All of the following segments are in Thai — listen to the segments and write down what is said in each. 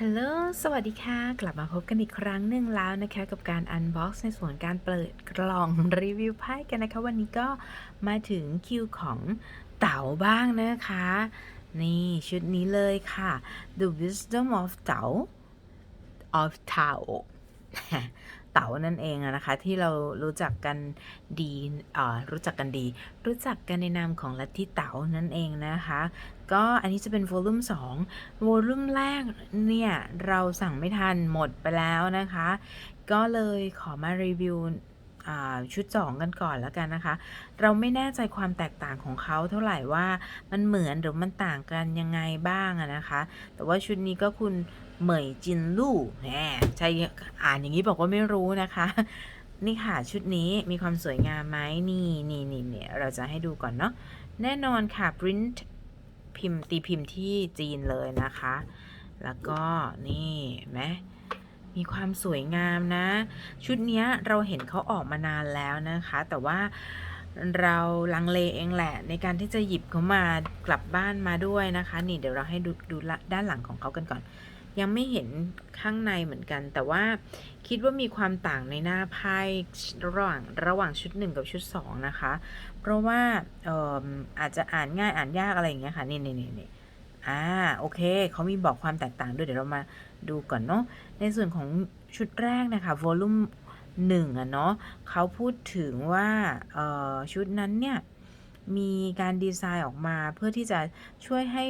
ฮัลโหล สวัสดีค่ะ กลับมาพบกันอีกครั้งหนึ่งแล้วนะคะ กับการอันบ็อกซ์ในส่วนการเปิดกล่องรีวิวไพ่กันนะคะ วันนี้ก็มาถึงคิวของเต๋าบ้างนะคะ นี่ชุดนี้เลยค่ะ The Wisdom of เต๋า of เต๋า เต๋านั่นเองนะคะ ที่เรารู้จักกันดีรู้จักกันดี รู้จักกันในนามของลัทธิเต๋านั่นเองนะคะ ก็อันนี้จะเป็นโวลูม2โวลูมแรกเนี่ย เราสั่งไม่ทันหมดไปแล้วนะคะ ก็เลยขอมารีวิว ชุด 2 กันก่อนแล้วกันนะคะ เราไม่แน่ใจความแตกต่างของเขาเท่าไหร่ว่ามันเหมือนหรือมันต่างกันยังไงบ้างนะคะ แต่ว่าชุดนี้ก็คุณเหมยจินลู่แหมใช่อ่านอย่างนี้บอกว่าไม่รู้นะคะ นี่ค่ะชุดนี้มีความสวยงามไหมนี่นี่นี่เนี่ยเราจะให้ดูก่อนเนาะแน่นอนค่ะ print พิมพ์ตีพิมพ์ที่จีนเลยนะคะ แล้วก็นี่ไหม มีความสวยงามนะ ชุดนี้เราเห็นเขาออกมานานแล้วนะคะ แต่ว่าเราลังเลเองแหละ ในการที่จะหยิบเขามากลับบ้านมาด้วยนะคะ นี่เดี๋ยวเราให้ดูดูด้านหลังของเขากันก่อน ยังไม่เห็นข้างในเหมือนกัน แต่ว่าคิดว่ามีความต่างในหน้าไพ่ระหว่างระหว่างชุด 1 กับชุด 2 นะคะ เพราะว่าอออาจจะอ่านง่ายอ่านยากอะไรอย่างเงี้ยค่ะนี่นี่นี่อ่าโอเคเขามีบอกความแตกต่างด้วยเดี๋ยวเรามา ดูก่อนเนาะในส่วนของชุดแรกนะคะ volume หนึ่งอะเนาะเขาพูดถึงว่าชุดนั้นเนี่ย มีการดีไซน์ออกมาเพื่อที่จะช่วยให้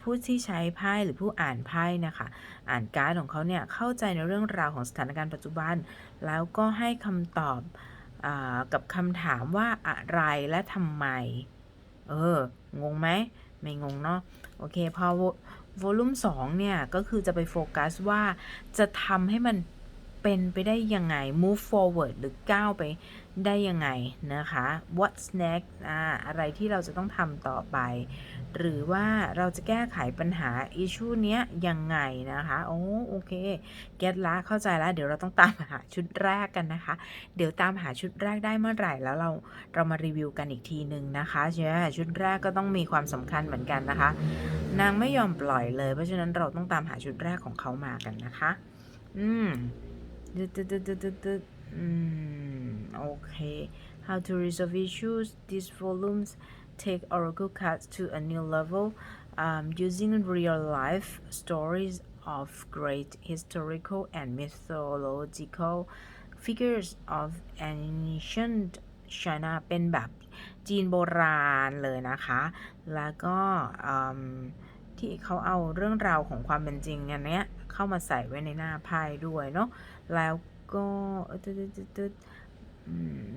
ผู้ที่ใช้ไพ่หรือผู้อ่านไพ่นะคะ อ่านการ์ดของเขาเนี่ย เข้าใจในเรื่องราวของสถานการณ์ปัจจุบัน แล้วก็ให้คำตอบอกับคำถามว่าอะไรและทำไม เออ งงไหม ไม่งงเนาะโอเคพอ volume 2เนี่ย ก็คือจะไปโฟกัสว่าจะทำให้มัน เป็นไปได้ยังไง move forward หรือก้าวไปได้ยังไงนะคะ what's next อ่าอะไรที่เราจะต้องทำต่อไป หรือว่าเราจะแก้ไขปัญหา issue เนี้ยยังไงนะคะ โอ้โอเค เก็ตละเข้าใจแล้วเดี๋ยวเราต้องตามหาชุดแรกกันนะคะ เดี๋ยวตามหาชุดแรกได้เมื่อไหร่แล้วเราเรามารีวิวกันอีกทีหนึ่งนะคะใช่ไหมชุดแรกก็ต้องมีความสำคัญเหมือนกันนะคะ นางไม่ยอมปล่อยเลย เพราะฉะนั้นเราต้องตามหาชุดแรกของเขามากันนะคะ อืม ตึ๊ดตึ๊ดตึ๊ดตึ๊ดตึ๊ดตึ๊ดอืมโอเค how to resolve issues these volumes take oracle cards to a new level um, using real life stories of great historical and mythological figures of ancient China เป็นแบบจีนโบราณเลยนะคะ แล้วก็ที่เขาเอาเรื่องราวของความเป็นจริงอันเนี้ย เข้ามาใส่ไว้ในหน้าไพ่ด้วยเนาะแล้วก็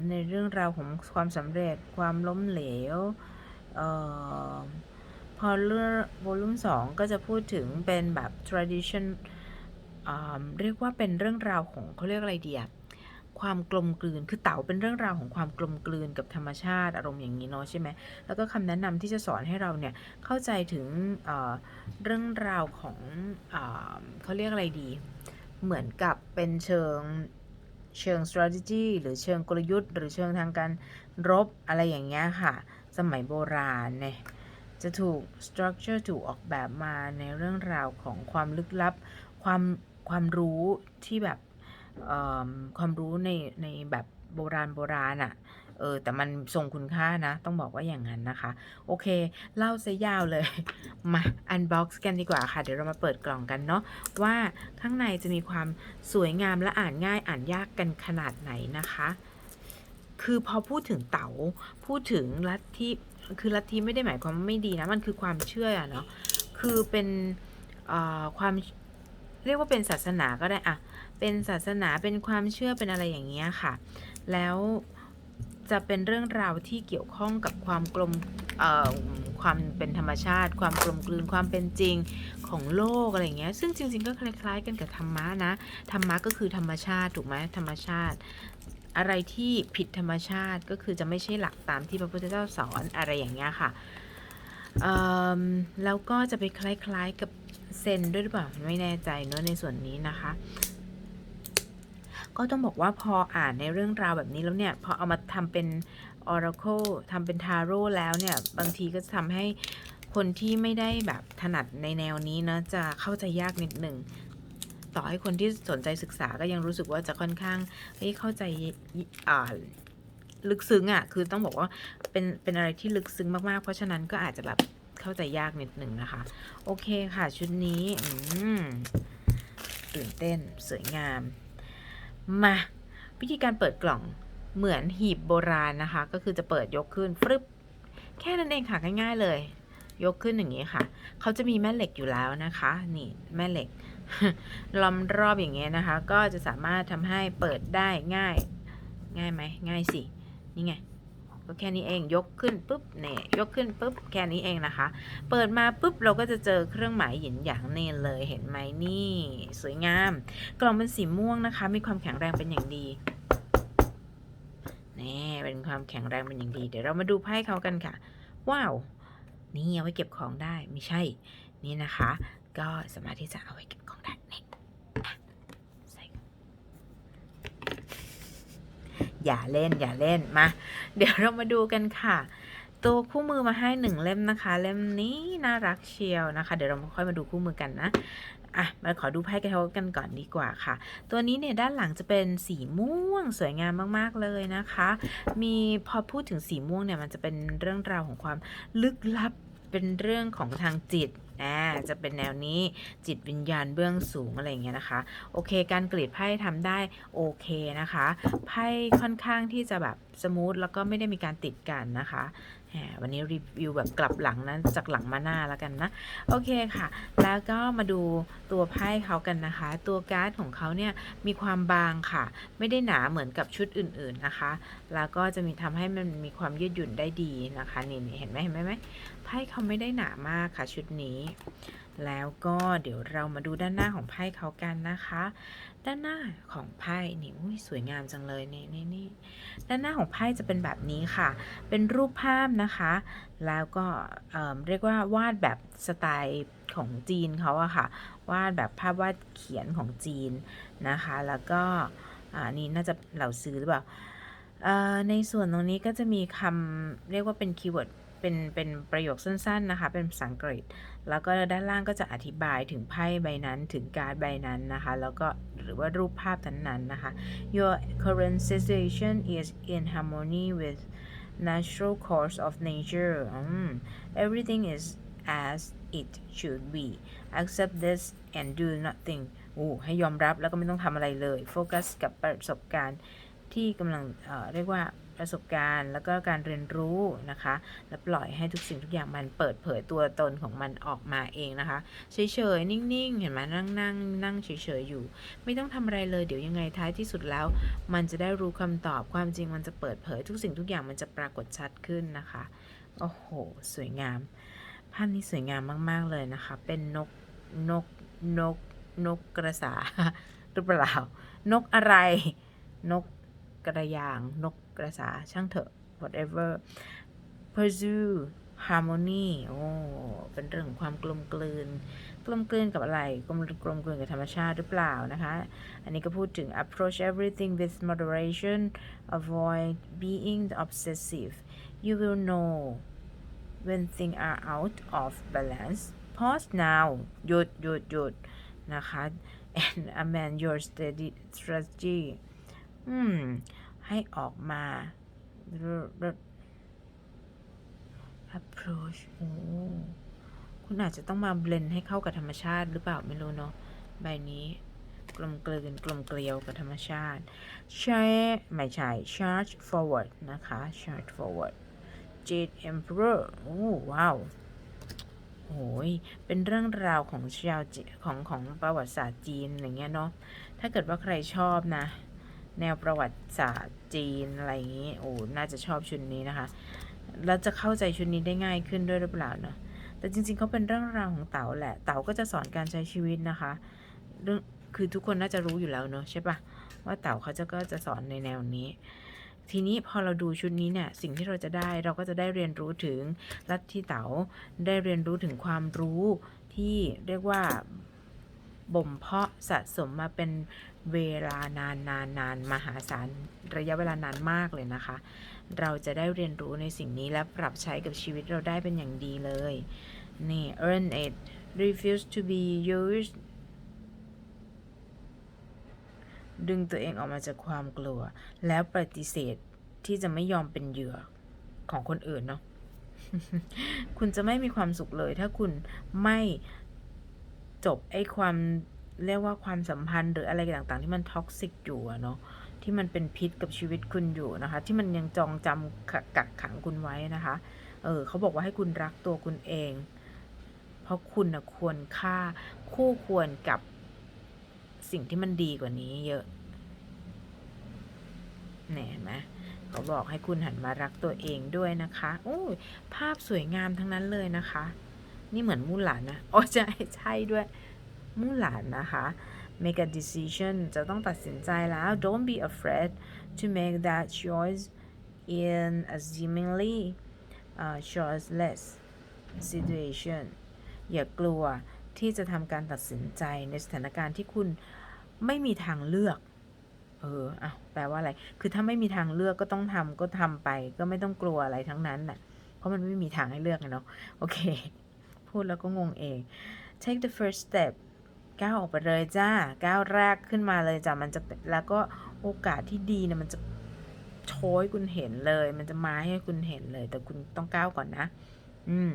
ในเรื่องราวของความสำเร็จความล้มเหลวเออพอเรื่อง volume 2ก็จะพูดถึงเป็นแบบ tradition เรียกว่าเป็นเรื่องราวของเขาเรียกอะไรดีอะ ความกลมกลืน คือเต๋าเป็นเรื่องราวของความกลมกลืนกับธรรมชาติ อารมณ์อย่างนี้เนาะใช่ไหม แล้วก็คำแนะนำที่จะสอนให้เราเนี่ยเข้าใจถึงเอ่อเรื่องราวของอาเขาเรียกอะไรดี เหมือนกับเป็นเชิงเชิง strategy หรือเชิงกลยุทธ์ หรือเชิงทางการรบอะไรอย่างเงี้ยค่ะ สมัยโบราณเนี่ยจะถูก structure ถูกออกแบบมาในเรื่องราวของความลึกลับ ความความรู้ที่แบบ ความรู้ในในแบบโบราณโบราณอะ่ะ เออ แต่มันทรงคุณค่านะ ต้องบอกว่าอย่างนั้นนะคะ โอเค เล่าซะยาวเลย มา unbox กันดีกว่าค่ะ เดี๋ยวเรามาเปิดกล่องกันเนาะ ว่าข้างในจะมีความสวยงามและอ่านง่ายอ่านยากกันขนาดไหนนะคะ คือพอพูดถึงเต๋า พูดถึงลัทธิ คือลัทธิไม่ได้หมายความไม่ดีนะ มันคือความเชื่ออะเนาะ คือเป็นความเรียกว่าเป็นศาสนาก็ได้อะ เป็นศาสนาเป็นความเชื่อเป็นอะไรอย่างเงี้ยค่ะ แล้วจะเป็นเรื่องราวที่เกี่ยวข้องกับความกลมความเป็นธรรมชาติ ความกลมกลืนความเป็นจริงของโลกอะไรเงี้ยซึ่งจริง ๆ ก็คล้าย ๆ กันกับธรรมะนะธรรมะก็คือธรรมชาติถูกไหมธรรมชาติ อะไรที่ผิดธรรมชาติก็คือจะไม่ใช่หลักตามที่พระพุทธเจ้าสอนอะไรอย่างเงี้ยค่ะแล้วก็จะไปคล้าย ๆ กับเซนด้วยหรือเปล่าไม่แน่ใจเนอะในส่วนนี้นะคะ ก็ต้องบอกว่าพออ่านในเรื่องราวแบบนี้แล้วเนี่ยพอเอามาทำเป็น Oracle ทำเป็น Tarot แล้วเนี่ย บางทีก็จะทำให้คนที่ไม่ได้แบบถนัดในแนวนี้นะจะเข้าใจยากนิดหนึ่งต่อให้คนที่สนใจศึกษาก็ยังรู้สึกว่าจะค่อนข้างเฮ้ยเข้าใจอ่าลึกซึ้งอะ่ะ คือต้องบอกว่าเป็นเป็นอะไรที่ลึกซึ้งมากๆ เพราะฉะนั้นก็อาจจะแบบเข้าใจยากนิดหนึ่งนะคะ โอเคค่ะชุดนี้ อืมตื่นเต้นสวยงาม มาวิธีการเปิดกล่องเหมือนหีบโบราณนะคะ ก็คือจะเปิดยกขึ้นฟรึบแค่นั้นเองค่ะง่ายๆเลย ยกขึ้นอย่างนี้ค่ะ เขาจะมีแม่เหล็กอยู่แล้วนะคะ นี่แม่เหล็กล้อมรอบอย่างเงี้ยนะคะ ก็จะสามารถทำให้เปิดได้ง่าย ง่ายไหมง่ายสินี่ไง ก็แค่นี้เองยกขึ้นปุ๊บเนี่ยยกขึ้นปุ๊บแค่นี้เองนะคะ เปิดมาปุ๊บเราก็จะเจอเครื่องหมายหยินหยางเนนเลยเห็นไหมนี่ สวยงาม กล่องเป็นสีม่วงนะคะ มีความแข็งแรงเป็นอย่างดีนี่เป็นความแข็งแรงเป็นอย่างดี เดี๋ยวเรามาดูไพ่เขากันค่ะ ว้าว นี่เอาไว้เก็บของได้ไม่ใช่ นี่นะคะ ก็สามารถที่จะเอาไว้เก็บของได้นี่อะใส่ อย่าเล่นอย่าเล่นมาเดี๋ยวเรามาดูกันค่ะ ตัวคู่มือมาให้หนึ่งเล่มนะคะ เล่มนี้น่ารักเชียวนะคะ เดี๋ยวเราค่อยมาดูคู่มือกันนะอะมาขอดูไพ่กันเขากันก่อนดีกว่าค่ะ ตัวนี้เนี่ยด้านหลังจะเป็นสีม่วงสวยงามมากๆเลยนะคะ มีพอพูดถึงสีม่วงเนี่ยมันจะเป็นเรื่องราวของความลึกลับ เป็นเรื่องของทางจิตอ่าจะเป็นแนวนี้จิตวิญญาณเบื้องสูงอะไรเงี้ยนะคะ โอเค การกรีดไพ่ทำได้โอเคนะคะไพ่ค่อนข้างที่จะแบบสมูทแล้วก็ไม่ได้มีการติดกันนะคะวันนี้รีวิวแบบกลับหลังนะจากหลังมาหน้าแล้วกันนะ โอเคค่ะ แล้วก็มาดูตัวไพ่เขากันนะคะ ตัวการ์ดของเขาเนี่ยมีความบางค่ะ ไม่ได้หนาเหมือนกับชุดอื่น ๆนะคะ แล้วก็จะมีทำให้มันมีความยืดหยุ่นได้ดีนะคะนี่เห็นไหมเห็นไหมไหม พ่เขาไม่ได้หนามากค่ะชุดนี้ แล้วก็เดี๋ยวเรามาดูด้านหน้าของไพ่เขากันนะคะ ด้านหน้าของไพ่นี่อุ้ยสวยงามจังเลยนี่นี่นี่ด้านหน้าของไพ่จะเป็นแบบนี้ค่ะ เป็นรูปภาพนะคะ แล้วก็เอ่อเรียกว่าวาดแบบสไตล์ของจีนเขาอะค่ะ วาดแบบภาพวาดเขียนของจีนนะคะ แล้วก็อ่านี่น่าจะเหล่าซื้อหรือเปล่าเอ่อในส่วนตรงนี้ก็จะมีคำเรียกว่าเป็นคีย์เวิร์ด เป็นเป็นประโยคสั้นๆนะคะ เป็นภาษาอังกฤษ แล้วก็ด้านล่างก็จะอธิบายถึงไพ่ใบนั้นถึงการ์ดใบนั้นนะคะ แล้วก็หรือว่ารูปภาพนั้นๆนะคะ Your current situation is in harmony with natural course of nature everything is as it should be accept this and do nothing โอ้ให้ยอมรับแล้วก็ไม่ต้องทำอะไรเลย โฟกัสกับประสบการณ์ที่กำลังเเรียกว่า ประสบการณ์ แล้วก็การเรียนรู้นะคะ แล้วปล่อยให้ทุกสิ่งทุกอย่างมันเปิดเผยตัวตนของมันออกมาเองนะคะ เฉยๆ นิ่งๆ เห็นไหมนั่งนั่งนั่งเฉยๆ อยู่ ไม่ต้องทำอะไรเลยเดี๋ยวยังไงท้ายที่สุดแล้ว มันจะได้รู้คำตอบความจริงมันจะเปิดเผยทุกสิ่งทุกอย่างมันจะปรากฏชัดขึ้นนะคะ โอ้โห สวยงามภาพนี้สวยงามมากๆเลยนะคะ เป็นนกนกนกนกกระสาหรือเปล่านกอะไร นกกระยางนก กระสาช่างเถอะ whatever pursue harmony โอ้ เป็นเรื่องของความกลมกลืน กลมกลืนกับอะไร กลมกลมกลืนกับธรรมชาติหรือเปล่านะคะ อันนี้ก็พูดถึง approach everything with moderation avoid being obsessive you will know when things are out of balance pause now หยุดหยุดหยุดนะคะ and amend your steady strategy อืม ให้ออกมา approach โอ้คุณอาจจะต้องมาเบลนให้เข้ากับธรรมชาติหรือเปล่าไม่รู้เนาะใบนี้ กลมกลืนกลมเกลียวกับธรรมชาติใช่ไม่ใช่ charge forward นะคะ charge forward Jade Emperor โอ้ว้าวโอ้ยเป็นเรื่องราวของชาวจีของของประวัติศาสตร์จีนอะไรเงี้ยเนาะถ้าเกิดว่าใครชอบนะ แนวประวัติศาสตร์จีนอะไรอย่างนี้โอ้น่าจะชอบชุดนี้นะคะ แล้วจะเข้าใจชุดนี้ได้ง่ายขึ้นด้วยหรือเปล่าเนาะแต่จริงๆเขาเป็นเรื่องราวของเต๋าแหละเต๋าก็จะสอนการใช้ชีวิตนะคะเรื่องคือทุกคนน่าจะรู้อยู่แล้วเนาะใช่ปะว่าเต๋าเขาจะก็จะสอนในแนวนี้ ทีนี้พอเราดูชุดนี้เนี่ยสิ่งที่เราจะได้เราก็จะได้เรียนรู้ถึงลัทธิเต๋าได้เรียนรู้ถึงความรู้ที่เรียกว่าบ่มเพาะสะสมมาเป็น เวลานานนานนานมหาศาลระยะเวลานานมากเลยนะคะ เราจะได้เรียนรู้ในสิ่งนี้และปรับใช้กับชีวิตเราได้เป็นอย่างดีเลย นี่ earn it refuse to be used ดึงตัวเองออกมาจากความกลัว แล้วปฏิเสธที่จะไม่ยอมเป็นเหยื่อของคนอื่นเนาะคุณจะไม่มีความสุขเลย ถ้าคุณไม่จบไอ้ความ เรียกว่าความสัมพันธ์หรืออะไรต่างๆ ที่มันท็อกซิกอยู่เนาะที่มันเป็นพิษกับชีวิตคุณอยู่นะคะ ที่มันยังจองจำกักขังคุณไว้นะคะ เออเขาบอกว่าให้คุณรักตัวคุณเอง เพราะคุณนะควรค่าคู่ควรกับสิ่งที่มันดีกว่านี้เยอะเนี่ยเห็นไหมเขาบอกให้คุณหันมารักตัวเองด้วยนะคะโอ้ยภาพสวยงามทั้งนั้นเลยนะคะ นี่เหมือนมูหลานนะอ๋อใช่ใช่ด้วย มู่หลานนะคะ make a decision จะต้องตัดสินใจแล้ว don't be afraid to make that choice in a seemingly uh, choiceless situation อย่ากลัวที่จะทำการตัดสินใจในสถานการณ์ที่คุณไม่มีทางเลือก เอออะแปลว่าอะไร คือถ้าไม่มีทางเลือกก็ต้องทำก็ทำไป ก็ไม่ต้องกลัวอะไรทั้งนั้นน่ะ เพราะมันไม่มีทางให้เลือกเนาะ โอเค พูดแล้วก็งงเอง take the first step ก้าวออกไปเลยจ้าก้าวแรกขึ้นมาเลยจ้ะมันจะแล้วก็โอกาสที่ดีเนี่ยมันจะโชยคุณเห็นเลย มันจะมาให้คุณเห็นเลย แต่คุณต้องก้าวก่อนนะ อืม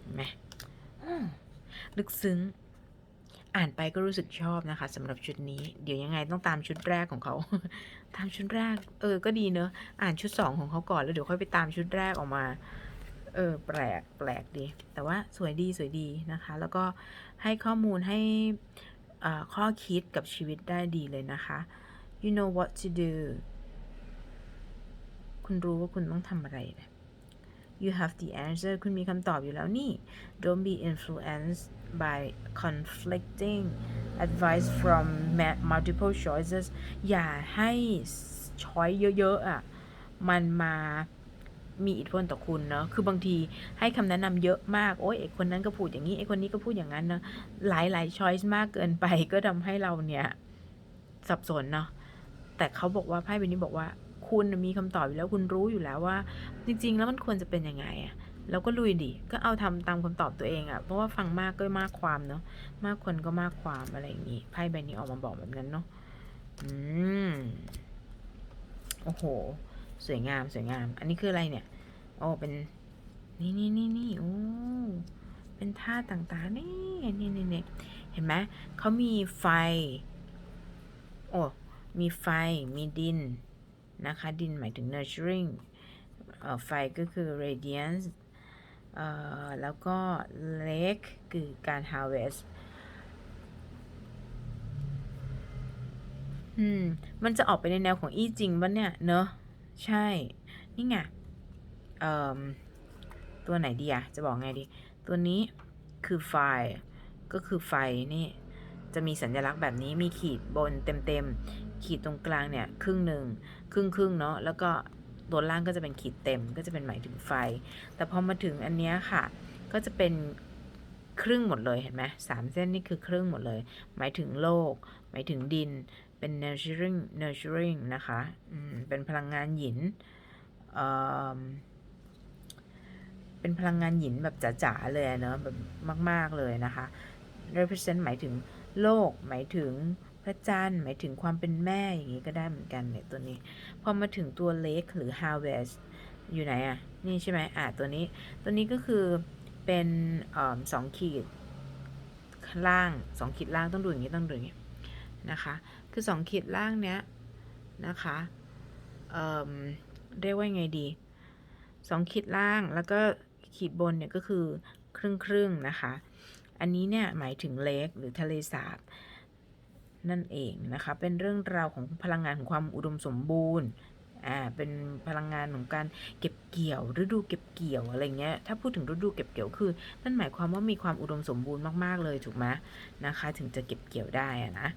เห็นไหมอืมลึกซึ้ง อ่านไปก็รู้สึกชอบนะคะสำหรับชุดนี้ เดี๋ยวยังไงต้องตามชุดแรกของเขา ตามชุดแรก เออ ก็ดีเนอะอ่านชุดสองของเขาก่อนแล้วเดี๋ยวค่อยไปตามชุดแรกออกมา เออ แปลกแปลกดี แต่ว่าสวยดีสวยดีนะคะ แล้วก็ ให้ข้อมูลให้ข้อคิดกับชีวิตได้ดีเลยนะคะ you know what to do คุณรู้ว่าคุณต้องทำอะไรนะ you have the answer คุณมีคำตอบอยู่แล้วนี่ don't be influenced by conflicting advice from ma- multiple choices อย่าให้ช้อยเยอะๆอะ มันมา มีอิทธิพลต่อคุณเนาะ คือบางทีให้คำแนะนำเยอะมาก โอ้ยไอคนนั้นก็พูดอย่างนี้ ไอคนนี้ก็พูดอย่างนั้นเนาะหลายหลายช้อยส์มากเกินไป ก็ทำให้เราเนี่ยสับสนเนาะ แต่เขาบอกว่าไพ่ใบนี้บอกว่า คุณมีคำตอบอยู่แล้ว คุณรู้อยู่แล้วว่า จริง ๆ แล้วมันควรจะเป็นยังไงอะแล้วก็ลุยดิ ก็เอาทำตามคำตอบตัวเองอะเพราะว่าฟังมากก็มากความเนาะ มากคนก็มากความอะไรอย่างนี้ ไพ่ใบนี้ออกมาบอกแบบนั้นเนาะ อืม โอ้โห สวยงามสวยงาม อันนี้คืออะไรเนี่ย โอ้เป็นนี่นี่นี่นี่โอ้เป็นท่าต่างๆนี่นี่นี่นี่เห็นไหมเขามีไฟ โอ้มีไฟมีดินนะคะดินหมายถึง nurturing เอ่อไฟก็คือ radiance เอ่อแล้วก็ lake คือการ harvest อืม มันจะออกไปในแนวของอี้จริงปะเนี่ย เนอะ ใช่ นี่ไงเอ่อตัวไหนดีอะจะบอกไงดี ตัวนี้คือไฟก็คือไฟนี่ จะมีสัญลักษณ์แบบนี้มีขีดบนเต็มๆ ขีดตรงกลางเนี่ย ครึ่งหนึ่งครึ่งครึ่งเนาะแล้วก็ตัวล่างก็จะเป็นขีดเต็มก็จะเป็นหมายถึงไฟ แต่พอมาถึงอันเนี้ยค่ะ ก็จะเป็นครึ่งหมดเลยเห็นไหมสามเส้นนี่คือครึ่งหมดเลย หมายถึงโลก หมายถึงดิน เป็น nurturing nurturing นะคะอืมเป็นพลังงานหยินเอ่อเป็นพลังงานหยินแบบจ๋าๆเลยอะเนอะแบบมาก ๆ เลยนะคะ represent หมายถึงโลก หมายถึงพระจันทร์หมายถึงความเป็นแม่อย่างนี้ก็ได้เหมือนกันเนี่ยตัวนี้ พอมาถึงตัว lake หรือ harvest อยู่ไหนอะนี่ใช่ไหมอะตัวนี้ ตัวนี้ก็คือเป็นเอ่อสองขีดล่างสองขีดล่างต้องดูอย่างนี้ต้องดูอย่างนี้นะคะ คือสองขีดล่างเนี้ยนะคะเอ่อเรียกว่าไงดีสองขีดล่างแล้วก็ขีดบนเนี่ยก็คือครึ่งครึ่งๆนะคะ อันนี้เนี่ยหมายถึงเลกหรือทะเลสาบนั่นเองนะคะ เป็นเรื่องราวของพลังงานของความอุดมสมบูรณ์ อ่าเป็นพลังงานของการเก็บเกี่ยวฤดูเก็บเกี่ยวอะไรเงี้ยถ้าพูดถึงฤดูเก็บเกี่ยวคือนั่นหมายความว่ามีความอุดมสมบูรณ์มากๆเลยถูกไหมนะคะ ถึงจะเก็บเกี่ยวได้อะนะ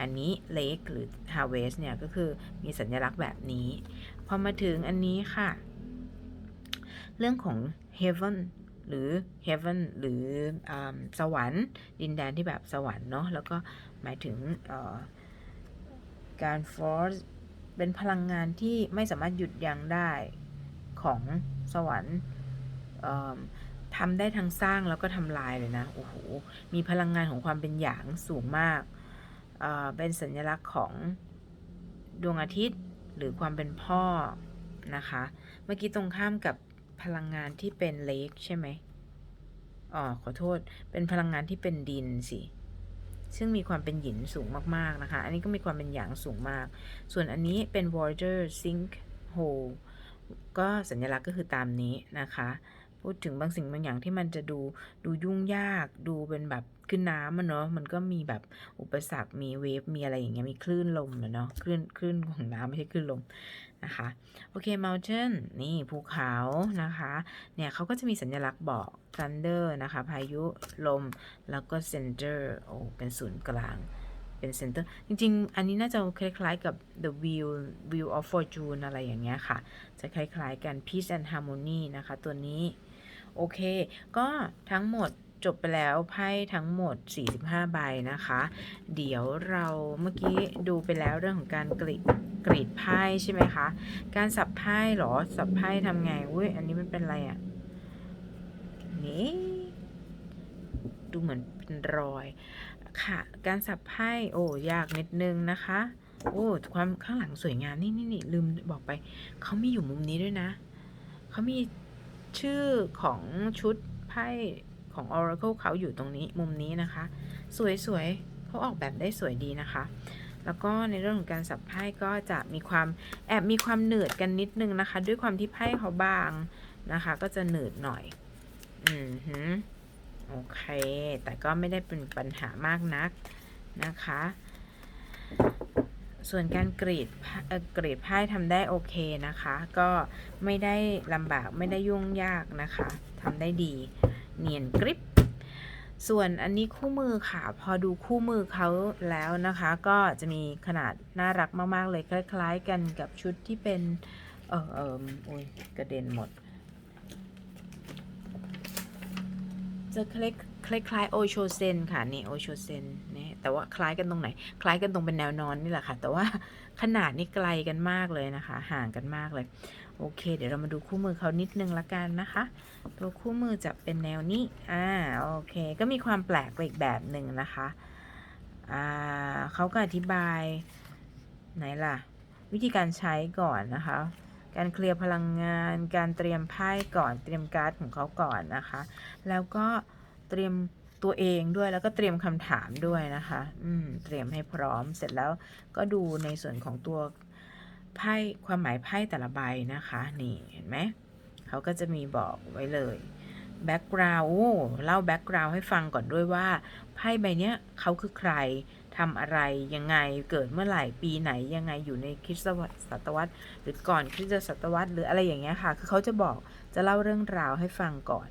อันนี้ lake หรือ harvest เนี่ยก็คือมีสัญลักษณ์แบบนี้ พอมาถึงอันนี้ค่ะ เรื่องของ heaven หรือ heaven หรืออ่าสวรรค์ดินแดนที่แบบสวรรค์เนาะแล้วก็หมายถึงการ force เป็นพลังงานที่ไม่สามารถหยุดยั้งได้ของสวรรค์ทำได้ทั้งสร้างแล้วก็ทำลายเลยนะโอ้โหมีพลังงานของความเป็นหยางสูงมากเเป็นสัญลักษณ์ของดวงอาทิตย์หรือความเป็นพ่อนะคะ เมื่อกี้ตรงข้ามกับพลังงานที่เป็นเล็กใช่ไหมอ๋อขอโทษ เป็นพลังงานที่เป็นดินสิ ซึ่งมีความเป็นหยินสูงมาก ๆ นะคะ อันนี้ก็มีความเป็นหยางสูงมาก ส่วนอันนี้เป็น water sink hole ก็สัญลักษณ์ก็คือตามนี้นะคะ พูดถึงบางสิ่งบางอย่างที่มันจะดูดูยุ่งยากดูเป็นแบบขึ้นน้ำมันเนาะมันก็มีแบบอุปสรรคมีเวฟมีอะไรอย่างเงี้ยมีคลื่นลมอะเนาะคลื่นคลื่นของน้ำไม่ใช่คลื่นลม นะคะโอเค mountain นี่ภูเขานะคะเนี่ยเขาก็จะมีสัญลักษณ์บอก thunder นะคะ พายุลมแล้วก็ center โอ้เป็นศูนย์กลาง เป็น center จริงๆ อันนี้น่าจะคล้ายๆกับ the wheel wheel of fortune อะไรอย่างเงี้ยค่ะ จะคล้ายๆกัน peace and harmony นะคะ ตัวนี้ โอเค ก็ทั้งหมดจบไปแล้วไพ่ทั้งหมด 45 ใบนะคะ เดี๋ยวเราเมื่อกี้ดูไปแล้วเรื่องของการกรีด กรีดไพ่ใช่ไหมคะ การสับไพ่เหรอ สับไพ่ทำไงอุ้ยอันนี้มันเป็นอะไรอะ่ะ นี่ดูเหมือนเป็นรอยค่ะ การสับไพ่โอ้ยากนิดนึงนะคะ โอ้ความข้างหลังสวยงามนี่นี่นี่ลืมบอกไป เขามีอยู่มุมนี้ด้วยนะ เขามีชื่อของชุดไพ่ของ Oracle เขาอยู่ตรงนี้มุมนี้นะคะ สวยๆเขาออกแบบได้สวยดีนะคะ แล้วก็ในเรื่องของการสับไพ่ก็จะมีความแอบมีความเหนืดกันนิดนึงนะคะ ด้วยความที่ไพ่เขาบางนะคะ ก็จะเหนืดหน่อย อืมฮึโอเค แต่ก็ไม่ได้เป็นปัญหามากนักนะคะ ส่วนการกรีดกรีดไพ่ทำได้โอเคนะคะ ก็ไม่ได้ลำบากไม่ได้ยุ่งยากนะคะทำได้ดี เนียนกริบ ส่วนอันนี้คู่มือค่ะ พอดูคู่มือเขาแล้วนะคะ ก็จะมีขนาดน่ารักมากๆเลยคล้ายๆกันกับชุดที่เป็น เออเออโอ้ยกระเด็นหมด จะคล้ายคล้ายคล้ายโอโชเซนค่ะ นี่โอโชเซนนี่ แต่ว่าคล้ายกันตรงไหน คล้ายกันตรงเป็นแนวนอนนี่แหละค่ะ แต่ว่าขนาดนี่ไกลกันมากเลยนะคะ ห่างกันมากเลย โอเค เดี๋ยวเรามาดูคู่มือเขานิดนึงละกันนะคะ ตัวคู่มือจะเป็นแนวนี้อ่าโอเค ก็มีความแปลกไปอีกแบบหนึ่งนะคะอ่าเขาก็อธิบายไหนล่ะ วิธีการใช้ก่อนนะคะ การเคลียร์พลังงาน การเตรียมไพ่ก่อน เตรียมการ์ดของเขาก่อนนะคะ แล้วก็เตรียม ตัวเองด้วยแล้วก็เตรียมคำถามด้วยนะคะ อืม เตรียมให้พร้อมเสร็จแล้วก็ดูในส่วนของตัวไพ่ความหมายไพ่แต่ละใบนะคะ นี่เห็นไหมเขาก็จะมีบอกไว้เลยแบ็กกราวด์เล่าแบ็กกราวด์ให้ฟังก่อนด้วยว่าไพ่ใบเนี้ยเขาคือใครทำอะไรยังไงเกิดเมื่อไหร่ปีไหนยังไงอยู่ในคริสตศตวรรษ หรือก่อนคริสตศตวรรษหรืออะไรอย่างเงี้ยค่ะ คือเขาจะบอกจะเล่าเรื่องราวให้ฟังก่อน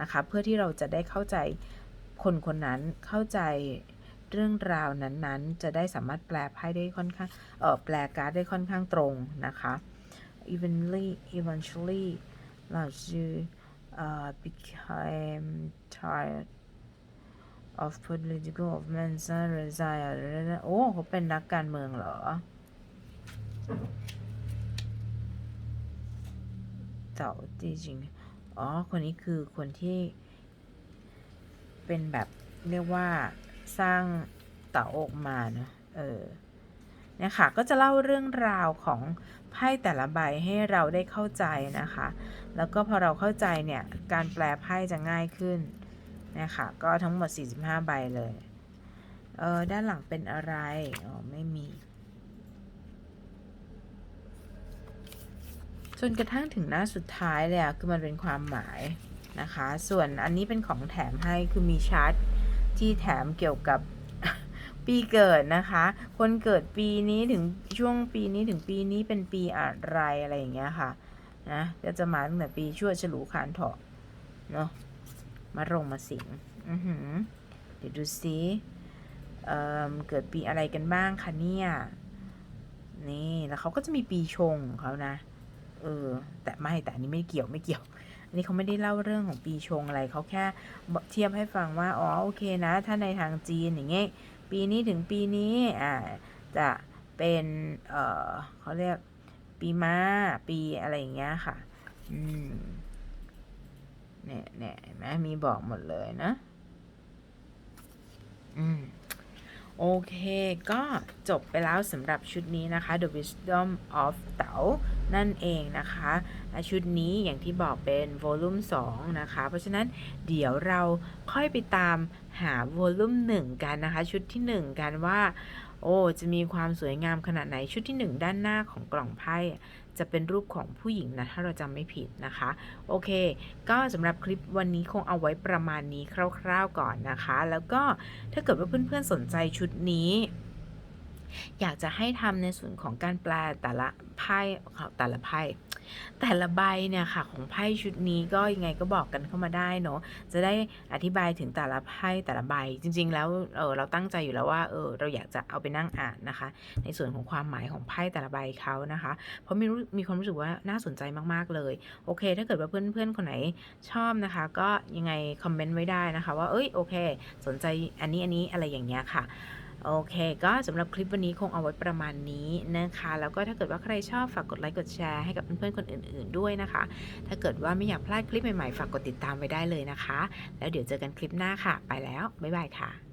นะคะ เพื่อที่เราจะได้เข้าใจ คนคนนั้นเข้าใจเรื่องราวนั้นๆ จะได้สามารถแปลไพ่ได้ค่อนข้างเออแปลการ์ดได้ค่อนข้างตรงนะคะ evenly eventually 老师 uh, became tired of political offense and resigned โอ้เขาเป็นนักการเมืองเหรอเต่าจริง อ๋อ คนนี้คือคนที่ เป็นแบบเรียกว่าสร้างเต่าออกมาเนอะเออเนี่ยค่ะก็จะเล่าเรื่องราวของไพ่แต่ละใบให้เราได้เข้าใจนะคะ แล้วก็พอเราเข้าใจเนี่ยการแปลไพ่จะง่ายขึ้นนะคะก็ทั้งหมด 45 ใบเลยเออด้านหลังเป็นอะไรอ๋อไม่มีจนกระทั่งถึงหน้าสุดท้ายเลยอะคือมันเป็นความหมาย นะคะ ส่วนอันนี้เป็นของแถมให้คือมีชาร์ตที่แถมเกี่ยวกับปีเกิดนะคะ คนเกิดปีนี้ถึงช่วงปีนี้ถึงปีนี้เป็นปีอะไรอะไรอย่างเงี้ยค่ะนะก็จะมาตั้งแต่ปีชั่วฉลูขานเถาะเนาะมารงมาสิงอือหือเดี๋ยวดูซิเอ่อเกิดปีอะไรกันบ้างคะเนี่ยนี่แล้วเขาก็จะมีปีชงของเขานะเออแต่ไม่แต่อันนี้ไม่เกี่ยวไม่เกี่ยว นนี้เขาไม่ได้เล่าเรื่องของปีชงอะไรเขาแค่เทียบให้ฟังว่าอ๋อโอเคนะ ถ้าในทางจีนอย่างเงี้ยปีนี้ถึงปีนี้อ่าจะเป็นเอ่อเขาเรียกปีม้าปีอะไรอย่างเงี้ยค่ะอืมเนี่ยเนี่ยเห็นไหมมีบอกหมดเลยนะ อืมโอเค ก็จบไปแล้วสำหรับชุดนี้นะคะ The Wisdom of เต๋า นั่นเองนะคะและชุดนี้อย่างที่บอกเป็น Volume 2นะคะ เพราะฉะนั้นเดี๋ยวเราค่อยไปตามหา Volume 1กันนะคะ ชุดที่ 1 กันว่า โอ้จะมีความสวยงามขนาดไหนชุดที่ 1 ด้านหน้าของกล่องไพ่จะเป็นรูปของผู้หญิงนะ ถ้าเราจำไม่ผิดนะคะ โอเค ก็สำหรับคลิปวันนี้คงเอาไว้ประมาณนี้คร่าวๆก่อนนะคะ แล้วก็ถ้าเกิดว่าเพื่อนๆสนใจชุดนี้ อยากจะให้ทำในส่วนของการแปลแต่ละไพ่แต่ละไพ่แต่ละใบเนี่ยค่ะของไพ่ชุดนี้ก็ยังไงก็บอกกันเข้ามาได้เนาะจะได้อธิบายถึงแต่ละไพ่แต่ละใบจริง ๆ แล้วเออเราตั้งใจอยู่แล้วว่าเออเราอยากจะเอาไปนั่งอ่านนะคะ ในส่วนของความหมายของไพ่แต่ละใบเขานะคะ เพราะมีรู้มีความรู้สึกว่าน่าสนใจมากๆเลย โอเค ถ้าเกิดว่าเพื่อนๆคนไหนชอบนะคะ ก็ยังไงคอมเมนต์ไว้ได้นะคะ ว่าเอ้ยโอเค สนใจอันนี้อันนี้อะไรอย่างเงี้ยค่ะ โอเค ก็สำหรับคลิปวันนี้คงเอาไว้ประมาณนี้นะคะ แล้วก็ถ้าเกิดว่าใครชอบฝากกดไลค์กดแชร์ให้กับเพื่อนๆคนอื่น ๆด้วยนะคะ ถ้าเกิดว่าไม่อยากพลาดคลิปใหม่ๆ ฝากกดติดตามไว้ได้เลยนะคะ แล้วเดี๋ยวเจอกันคลิปหน้าค่ะ ไปแล้ว บ๊ายบายค่ะ